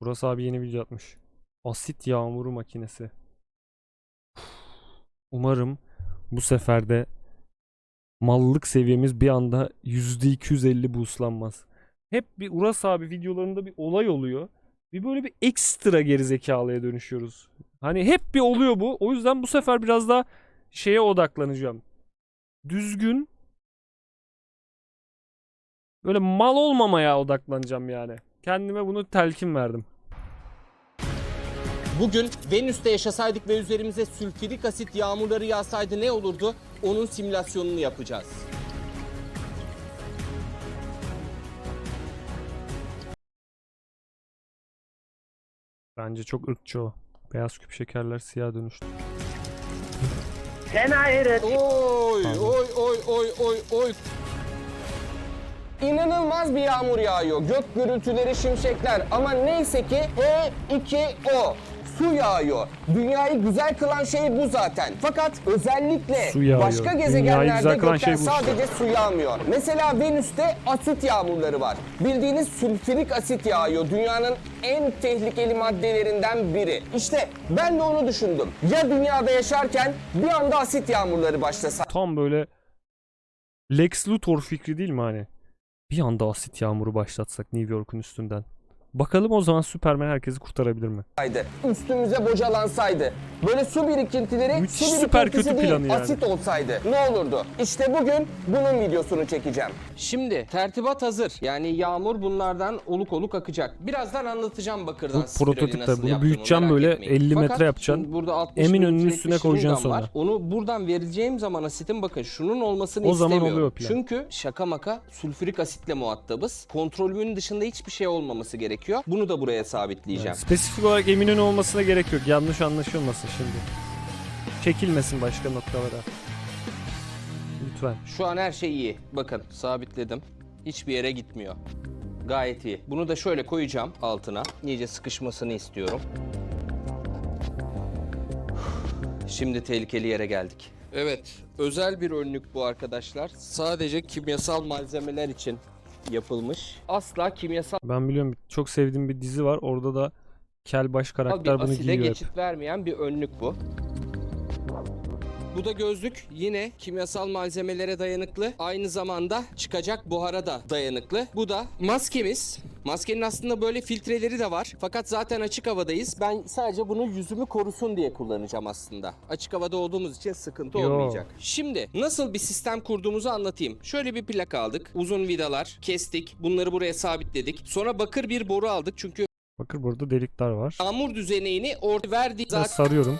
Burası abi yeni video atmış. Asit yağmuru makinesi. Umarım bu sefer de mallık seviyemiz bir anda %250 boostlanmaz. Hep bir Uras abi videolarında bir olay oluyor. Bir böyle bir ekstra gerizekalıya dönüşüyoruz. Hani hep bir oluyor bu. O yüzden bu sefer biraz daha şeye odaklanacağım. Düzgün böyle mal olmamaya odaklanacağım yani. Kendime bunu telkin verdim. Bugün Venüs'te yaşasaydık ve üzerimize sülfürik asit yağmurları yağsaydı ne olurdu? Onun simülasyonunu yapacağız. Bence çok ırkçı o. Beyaz küp şekerler siyah dönüştü. Sen ayrı. Oy oy oy oy oy oy. İnanılmaz bir yağmur yağıyor. Gök gürültüleri, şimşekler ama neyse ki H2O su yağıyor. Dünyayı güzel kılan şey bu zaten. Fakat özellikle başka gezegenlerde gökten şey bu işte. sadece su yağmıyor. Mesela Venüs'te asit yağmurları var. Bildiğiniz sülfürik asit yağıyor. Dünyanın en tehlikeli maddelerinden biri. İşte ben de onu düşündüm. Ya dünyada yaşarken bir anda asit yağmurları başlasa? Tam böyle Lex Luthor fikri değil mi hani? Bir anda asit yağmuru başlatsak New York'un üstünden. Bakalım o zaman Superman herkesi kurtarabilir mi? olsaydı, üstümüze bocalansaydı, böyle su birikintileri Müthiş, su süper birikintisi kötü değil, planı yani. asit olsaydı ne olurdu? İşte bugün bunun videosunu çekeceğim. Şimdi tertibat hazır. Yani yağmur bunlardan oluk oluk akacak. Birazdan anlatacağım bakırdan Bu spirali prototipte, nasıl bunu yaptığımı, büyüteceğim merak böyle, etmeyin. 50 metre Fakat yapacaksın. şimdi Burada 60 Eminönü'nün bin üstüne üretmiş koyacaksın şırıngan sonra. Var. Onu buradan vereceğim zaman asitin bakın şunun olmasını O zaman istemiyorum. oluyor plan. Çünkü şaka maka sülfürik asitle muhatabız. Kontrolümün dışında hiçbir şey olmaması gerekiyor. Bunu da buraya sabitleyeceğim. Spesifik olarak Eminönü olmasına gerek yok. Yanlış anlaşılmasın şimdi. Çekilmesin başka noktalara. Lütfen. Şu an her şey iyi. Bakın sabitledim. Hiçbir yere gitmiyor. Gayet iyi. Bunu da şöyle koyacağım altına. İyice sıkışmasını istiyorum. Şimdi tehlikeli yere geldik. Evet, özel bir önlük bu arkadaşlar. Sadece kimyasal malzemeler için yapılmış. Asla kimyasal Ben biliyorum çok sevdiğim bir dizi var. Orada da kel baş bir karakter bunu aside giyiyor hep. geçit vermeyen bir önlük bu. Bu da gözlük yine kimyasal malzemelere dayanıklı. Aynı zamanda çıkacak buhara da dayanıklı. Bu da maskemiz. Maskenin aslında böyle filtreleri de var. Fakat zaten açık havadayız. Ben sadece bunu yüzümü korusun diye kullanacağım aslında. Açık havada olduğumuz için sıkıntı Yo. olmayacak. Şimdi nasıl bir sistem kurduğumuzu anlatayım. Şöyle bir plak aldık. Uzun vidalar kestik. Bunları buraya sabitledik. Sonra bakır bir boru aldık. Çünkü Bakın burada delikler var. yağmur düzeneğini orta verdi Ben zaten sarıyorum.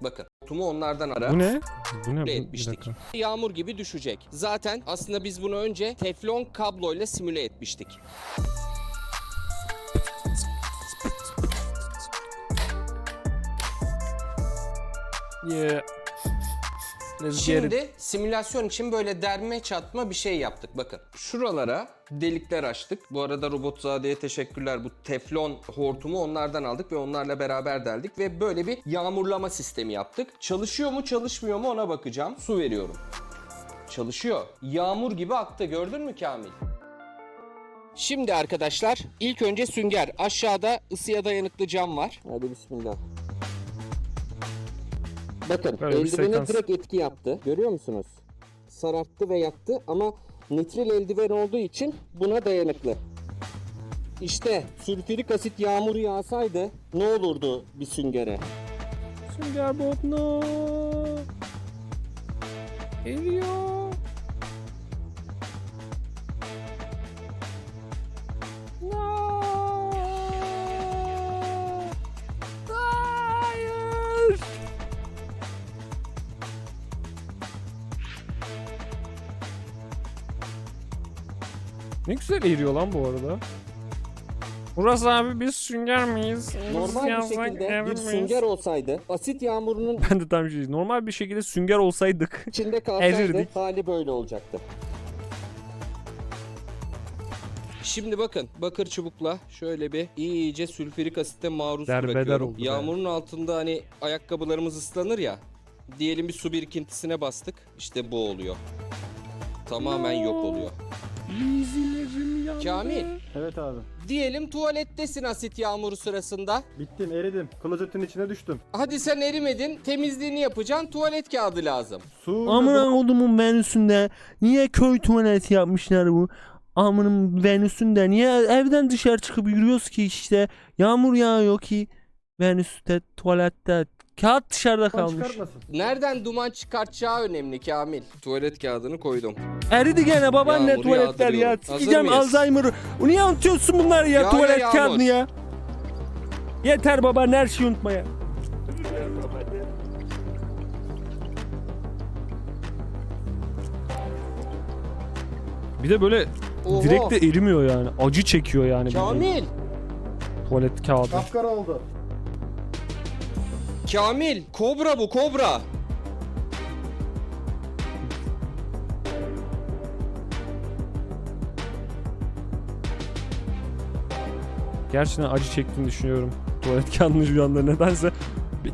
Bakın. Tumu onlardan ara. Bu ne? Bu ne? Bu- etmiştik. Yağmur gibi düşecek. Zaten aslında biz bunu önce teflon kabloyla simüle etmiştik. Yeah. Şimdi simülasyon için böyle derme çatma bir şey yaptık. Bakın şuralara delikler açtık. Bu arada Robotzade'ye teşekkürler. Bu teflon hortumu onlardan aldık ve onlarla beraber deldik. Ve böyle bir yağmurlama sistemi yaptık. Çalışıyor mu çalışmıyor mu ona bakacağım. Su veriyorum. Çalışıyor. Yağmur gibi aktı gördün mü Kamil? Şimdi arkadaşlar ilk önce sünger. Aşağıda ısıya dayanıklı cam var. Hadi bismillah. Bakın Böyle bir eldivene sekans. direkt etki yaptı. Görüyor musunuz? Sararttı ve yaktı ama nitril eldiven olduğu için buna dayanıklı. İşte sülfürik asit yağmuru yağsaydı ne olurdu bir süngere? Sünger Bob no. Eriyor. Ne güzel eriyor lan bu arada. Burası abi biz sünger miyiz? Biz Normal bir yazsak şekilde bir sünger olsaydı asit yağmurunun Ben de tam bir şey. Normal bir şekilde sünger olsaydık. içinde kalsaydı Erirdik. hali böyle olacaktı. Şimdi bakın bakır çubukla şöyle bir iyice sülfürik asite maruz Derbeder bırakıyorum. oldu be. Yağmurun altında hani ayakkabılarımız ıslanır ya. Diyelim bir su birikintisine bastık. İşte bu oluyor. Tamamen yok oluyor. Lizilerim yandı. Kamil. Evet abi. Diyelim tuvalettesin asit yağmuru sırasında. Bittim, eridim. Klozetin içine düştüm. Hadi sen erimedin, temizliğini yapacaksın, tuvalet kağıdı lazım. Su Amına kodumun menüsünde niye köy tuvaleti yapmışlar bu? Amının menüsünde niye evden dışarı çıkıp yürüyoruz ki işte yağmur yağıyor ki menüste tuvalette kağıt dışarıda duman kalmış. çıkartmasın. Nereden duman çıkartacağı önemli Kamil. Tuvalet kağıdını koydum. Eridi gene babaanne Yağmuru tuvaletler ya. yağdırıyorum. Hazır Sikeceğim mıyız? Alzheimer'ı. Niye unutuyorsun bunları ya Yağ tuvalet ya kağıdını yağmur. ya? Yeter baba her şeyi unutma ya. Bir de böyle Oho. direkt de erimiyor yani. Acı çekiyor yani. bildiğin Kamil! Tuvalet kağıdı. Kapkara oldu. Kamil! Kobra bu kobra! Gerçekten acı çektiğini düşünüyorum. Tuvalet kağıdını şu anda nedense.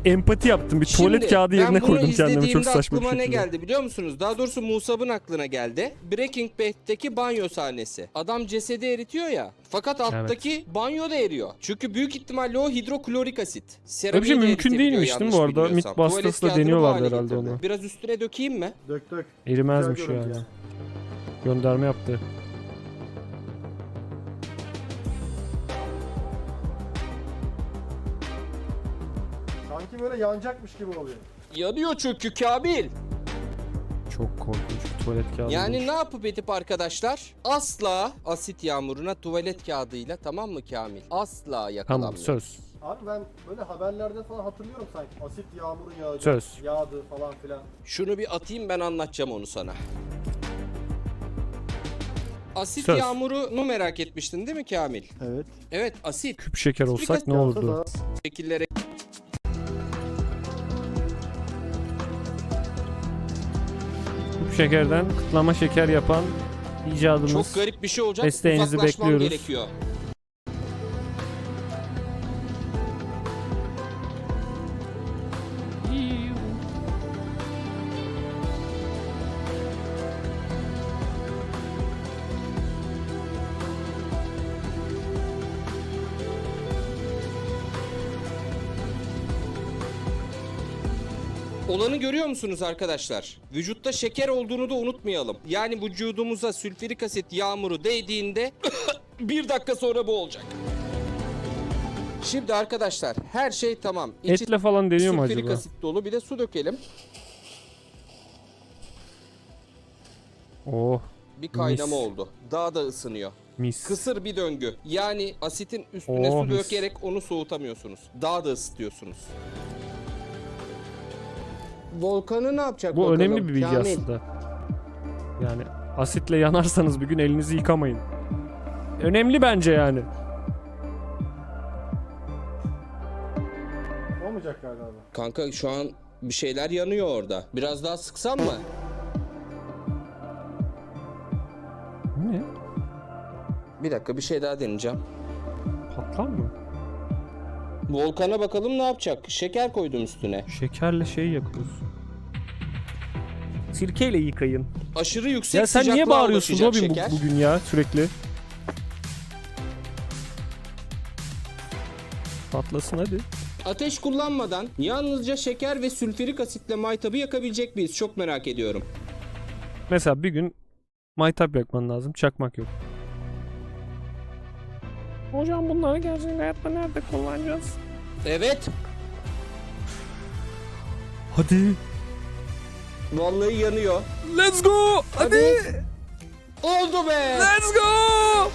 Bir empati yaptım. Bir tuvalet Şimdi, kağıdı yerine koydum kendimi. Çok saçma bir aklıma şekilde. ne geldi biliyor musunuz? Daha doğrusu Musab'ın aklına geldi. Breaking Bad'deki banyo sahnesi. Adam cesedi eritiyor ya. Fakat alttaki banyo da eriyor. Çünkü büyük ihtimalle o hidroklorik asit. Öyle bir şey de mümkün eritebiliyor değilmiş değil mi yanlış bu arada? bilmiyorsam. Tuvalet kağıdını bu deniyorlardı herhalde getirdi. onu. Biraz üstüne dökeyim mi? Dök dök. Erimezmiş Güzel görüntü yani. ya. Gönderme yaptı. Böyle yanacakmış gibi oluyor. Yanıyor çünkü Kamil. Çok korkunç bir tuvalet kağıdı. Yani ne yapıp edip arkadaşlar? Asla asit yağmuruna tuvalet kağıdıyla tamam mı Kamil? Asla Tamam yakalanmıyor. söz. Abi ben böyle haberlerde falan hatırlıyorum sanki. Asit yağmuru yağacak. Söz. Yağdı falan filan. Şunu bir atayım ben anlatacağım onu sana. Asit Söz. yağmurunu merak etmiştin değil mi Kamil? Evet. Evet asit. Küp şeker olsak ne olurdu? da- Şekillere şekerden kıtlama şeker yapan icadımız. çok garip bir şey olacak. Desteğinizi Uzaklaşmam bekliyoruz. gerekiyor. Olanı görüyor musunuz arkadaşlar? Vücutta şeker olduğunu da unutmayalım. Yani vücudumuza sülfürik asit yağmuru değdiğinde bir dakika sonra bu olacak. Şimdi arkadaşlar her şey tamam. İçi Etle falan deniyor mu sülfürik acaba? asit dolu bir de su dökelim. Oh Bir kaynama Mis. oldu. Daha da ısınıyor. mis. Kısır bir döngü. Yani asitin üstüne Oh, su mis. dökerek onu soğutamıyorsunuz. Daha da ısıtıyorsunuz. Volkanı ne yapacak Bu bakalım? önemli bir bilgi Kamil. aslında. Yani asitle yanarsanız bir gün elinizi yıkamayın. Önemli bence yani. Olmayacak galiba. Kanka şu an bir şeyler yanıyor orada. Biraz daha sıksam mı? Bu ne? Bir dakika bir şey daha deneyeceğim. Patlar mı? Volkana bakalım ne yapacak? Şeker koydum üstüne. Şekerle şey yakıyoruz. Sirkeyle yıkayın. Aşırı yüksek Ya sen niye sıcaklığa bağırıyorsun ulaşacak Robin bu- şeker. bugün ya sürekli? Patlasın hadi. Ateş kullanmadan yalnızca şeker ve sülfürik asitle maytabı yakabilecek miyiz? Çok merak ediyorum. Mesela bir gün maytap yakman lazım. Çakmak yok. Hocam bunları gerçek hayatta nerede kullanacağız? Evet. Hadi. Vallahi yanıyor. Let's go. Hadi. Oldu be. Let's go.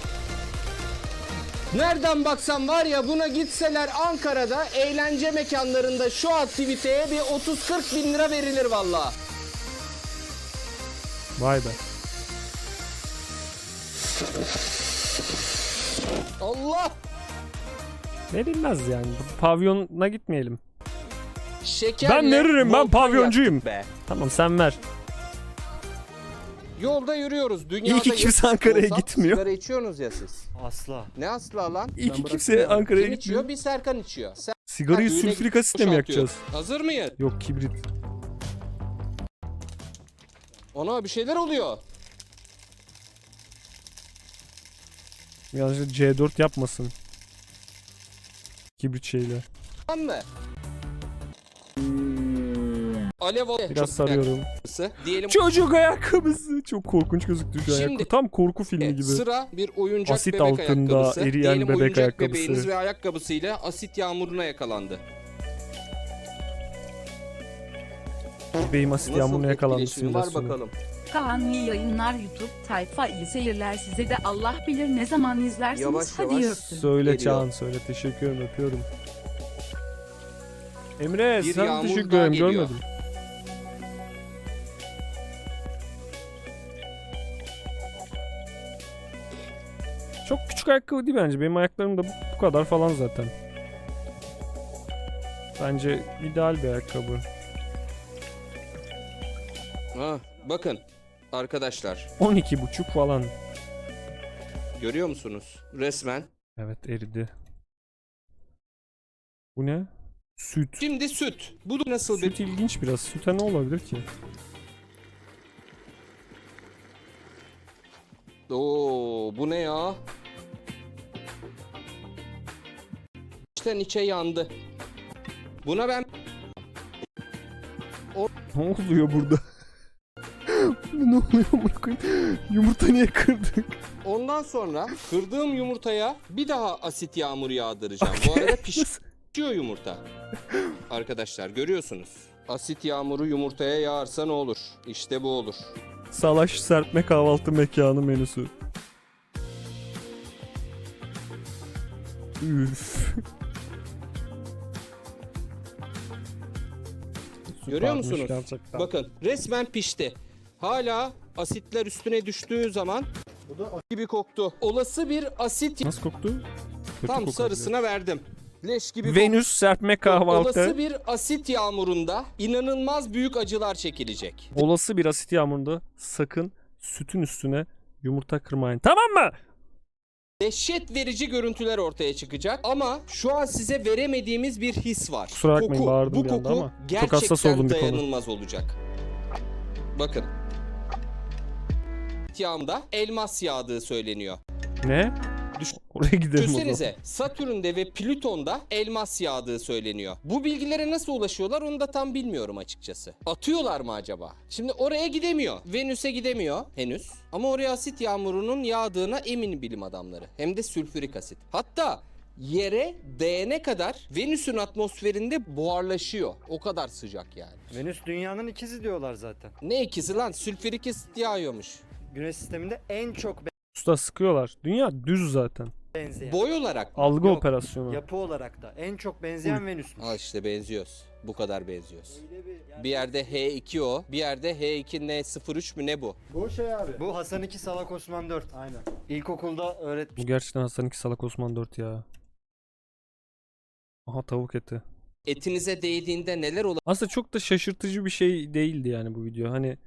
Nereden baksan var ya buna gitseler Ankara'da eğlence mekanlarında şu aktiviteye bir 30-40 bin lira verilir valla. Vay be. Allah. Verilmez yani. Pavyona gitmeyelim. Şekerle Ben veririm, ben pavyoncuyum. Be. Tamam sen ver. Yolda yürüyoruz. Dünyada İyi ki kimse Ankara'ya gitmiyor. Sigara içiyorsunuz ya siz. Asla. Ne asla lan? İyi ki kimse ya. Ankara'ya Kim içiyor? gitmiyor. Bir Serkan içiyor. Sen Sigarayı düğüne sülfürik asitle mi yakacağız? Hazır mıyız? Yok kibrit. Ona bir şeyler oluyor. Yanlışlıkla C4 yapmasın. Kibrit şeyle. Tamam mı? Alev al- Biraz sarıyorum. ayakkabısı. Diyelim Çocuk ayakkabısı. Çok korkunç gözüktü şu Şimdi- ayakkabı. Tam korku filmi gibi. sıra bir oyuncak Asit bebek altında ayakkabısı. eriyen Diyelim bebek oyuncak ayakkabısı. bebeğiniz ve ayakkabısıyla asit yağmuruna yakalandı. Bebeğim asit Nasıl yağmuruna yakalandı var bakalım. Kaan iyi yayınlar YouTube tayfa iyi seyirler size de Allah bilir ne zaman izlersiniz Yavaş hadi yavaş öptüm. Söyle Geliyor. Çağan söyle. Teşekkür ederim öpüyorum. Emre Bir sen yağmur teşekkür daha ederim geliyor. görmedim. Çok küçük ayakkabı değil bence. Benim ayaklarım da bu, bu kadar falan zaten. Bence ideal bir ayakkabı. Ha, bakın arkadaşlar 12 buçuk falan. görüyor musunuz? Resmen. Evet eridi. Bu ne? Süt. Şimdi süt. Bu da nasıl bir Süt ilginç biraz. Süte ne olabilir ki? Oo, bu ne ya? İçten içe yandı. Buna ben Ne oluyor burada? Ne oluyor amına? Yumurta niye kırdık? ondan sonra kırdığım yumurtaya bir daha asit yağmuru yağdıracağım. Bu arada pişiyor yumurta. Arkadaşlar görüyorsunuz. Asit yağmuru yumurtaya yağarsa ne olur? İşte bu olur. Salaş serpme kahvaltı mekanı menüsü. Üf. Görüyor musunuz? gerçekten. Bakın resmen pişti. Hala asitler üstüne düştüğü zaman Bu da gibi koktu. Olası bir asit Nasıl koktu? Kötü tam kokar sarısına verdim. Leş gibi Venüs serpme kahvaltı. Olası bir asit yağmurunda inanılmaz büyük acılar çekilecek. Olası bir asit yağmurunda sakın sütün üstüne yumurta kırmayın. Tamam mı? Dehşet verici görüntüler ortaya çıkacak ama şu an size veremediğimiz bir his var. Kusura bakmayın, koku, bağırdım bu bir anda koku ama çok gerçekten hassas olduğum bir konu. dayanılmaz olacak. Bakın. Yağmurda elmas yağdığı söyleniyor. Ne? Düş- Oraya gidelim o zaman. Düşünsenize Satürn'de ve Plüton'da elmas yağdığı söyleniyor. Bu bilgilere nasıl ulaşıyorlar onu da tam bilmiyorum açıkçası. Atıyorlar mı acaba? Şimdi oraya gidemiyor. Venüs'e gidemiyor henüz. Ama oraya asit yağmurunun yağdığına emin bilim adamları. Hem de sülfürik asit. Hatta yere değene kadar Venüs'ün atmosferinde buharlaşıyor. O kadar sıcak yani. Venüs dünyanın ikizi diyorlar zaten. Ne ikisi lan? Sülfürik asit yağıyormuş. Güneş sisteminde en çok Usta sıkıyorlar. Dünya düz zaten. benzeyen. Boy olarak mı? Algı Yok, operasyonu. Yapı olarak da en çok benzeyen Venüs'müş. Al işte benziyoruz. Bu kadar benziyoruz. Öyle bir, yerde H2 o, bir yerde H2N03 mü ne bu? bu şey abi. Bu Hasan II Salak Osman 4. Aynen. İlkokulda öğretmiş. Bu gerçekten Hasan II Salak Osman 4 ya. Aha tavuk eti. Etinize değdiğinde neler Aslında çok da şaşırtıcı bir şey değildi yani bu video. Hani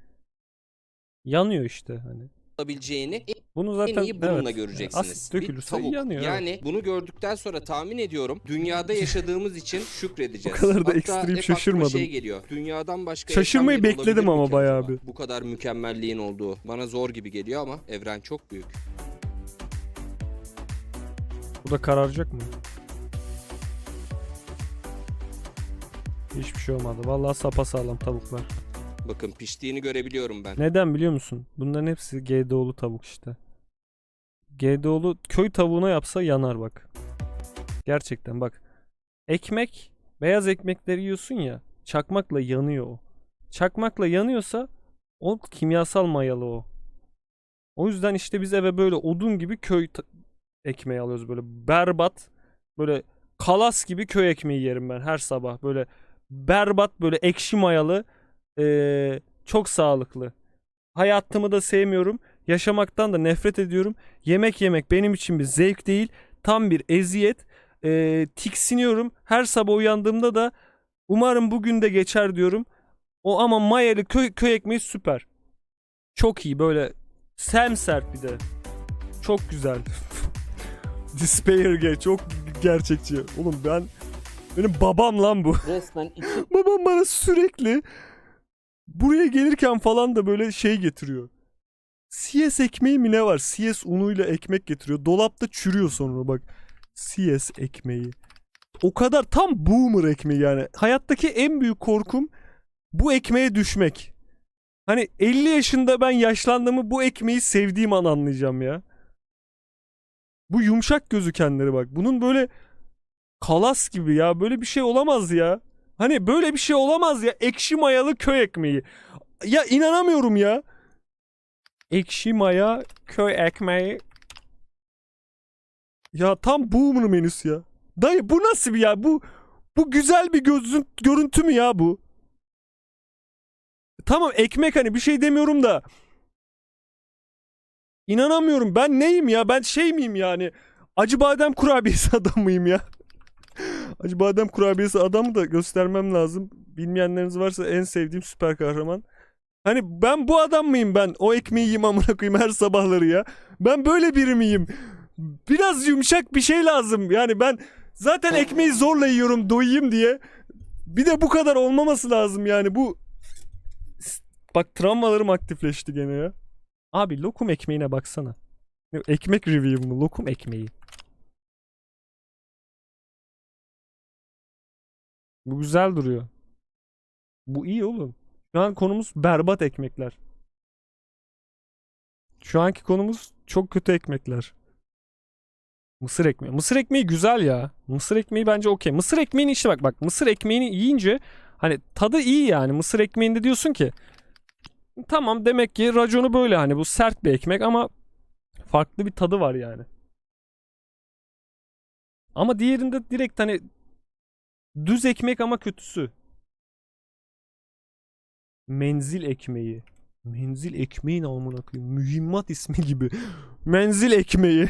yanıyor işte hani. olabileceğini Bunu zaten en iyi bununla evet, göreceksiniz. Asit dökülürse tavuk. yanıyor. evet. Yani bunu gördükten sonra tahmin ediyorum dünyada yaşadığımız için şükredeceğiz. O kadar da Hatta ekstrem şaşırmadım. şey geliyor. Dünyadan başka Şaşırmayı bekledim ama bayağı bir. Bu kadar mükemmelliğin olduğu bana zor gibi geliyor ama evren çok büyük. Bu da kararacak mı? Hiçbir şey olmadı. Vallahi sapasağlam tavuklar. Bakın piştiğini görebiliyorum ben. Neden biliyor musun? Bunların hepsi GDO'lu tavuk işte. GDO'lu köy tavuğuna yapsa yanar bak. Gerçekten bak. Ekmek, beyaz ekmekleri yiyorsun ya. Çakmakla yanıyor o. Çakmakla yanıyorsa o kimyasal mayalı o. O yüzden işte biz eve böyle odun gibi köy ekmeği alıyoruz böyle berbat böyle kalas gibi köy ekmeği yerim ben her sabah böyle berbat böyle ekşi mayalı eee, çok sağlıklı. Hayatımı da sevmiyorum. Yaşamaktan da nefret ediyorum. Yemek yemek benim için bir zevk değil. Tam bir eziyet. Eee, tiksiniyorum. Her sabah uyandığımda da umarım bugün de geçer diyorum. O ama mayalı köy, köy ekmeği süper. Çok iyi böyle semsert bir de. Çok güzel. Despair Gay çok gerçekçi. Oğlum ben benim babam lan bu. Resmen Babam bana sürekli buraya gelirken falan da böyle şey getiriyor. CS ekmeği mi ne var? CS unuyla ekmek getiriyor. Dolapta çürüyor sonra bak. CS ekmeği. O kadar tam boomer ekmeği yani. Hayattaki en büyük korkum bu ekmeğe düşmek. Hani 50 yaşında ben yaşlandığımı bu ekmeği sevdiğim an anlayacağım ya. Bu yumuşak gözükenleri bak. Bunun böyle kalas gibi ya. Böyle bir şey olamaz ya. Hani böyle bir şey olamaz ya. Ekşi mayalı köy ekmeği. Ya inanamıyorum ya. Ekşi maya köy ekmeği. Ya tam boomer menüsü ya. Dayı bu nasıl bir ya? Bu bu güzel bir gözün görüntü mü ya bu? Tamam ekmek hani bir şey demiyorum da. İnanamıyorum. Ben neyim ya? Ben şey miyim yani? Acı badem kurabiyesi adam mıyım ya? Acı badem kurabiyesi adamı da göstermem lazım. Bilmeyenleriniz varsa en sevdiğim süper kahraman. Hani ben bu adam mıyım ben? O ekmeği yiyeyim amına koyayım her sabahları ya. Ben böyle biri miyim? Biraz yumuşak bir şey lazım. Yani ben zaten ekmeği zorla yiyorum doyayım diye. Bir de bu kadar olmaması lazım yani bu. Bak travmalarım aktifleşti gene ya. Abi lokum ekmeğine baksana. Ekmek review mu? Lokum ekmeği. Bu güzel duruyor. Bu iyi oğlum. Şu an konumuz berbat ekmekler. Şu anki konumuz çok kötü ekmekler. Mısır ekmeği. Mısır ekmeği güzel ya. Mısır ekmeği bence okey. Mısır ekmeğini işte bak bak mısır ekmeğini yiyince hani tadı iyi yani. Mısır ekmeğinde diyorsun ki tamam demek ki raconu böyle hani bu sert bir ekmek ama farklı bir tadı var yani. Ama diğerinde direkt hani düz ekmek ama kötüsü. Menzil ekmeği. Menzil ekmeği ne amına koyayım? Mühimmat ismi gibi. Menzil ekmeği.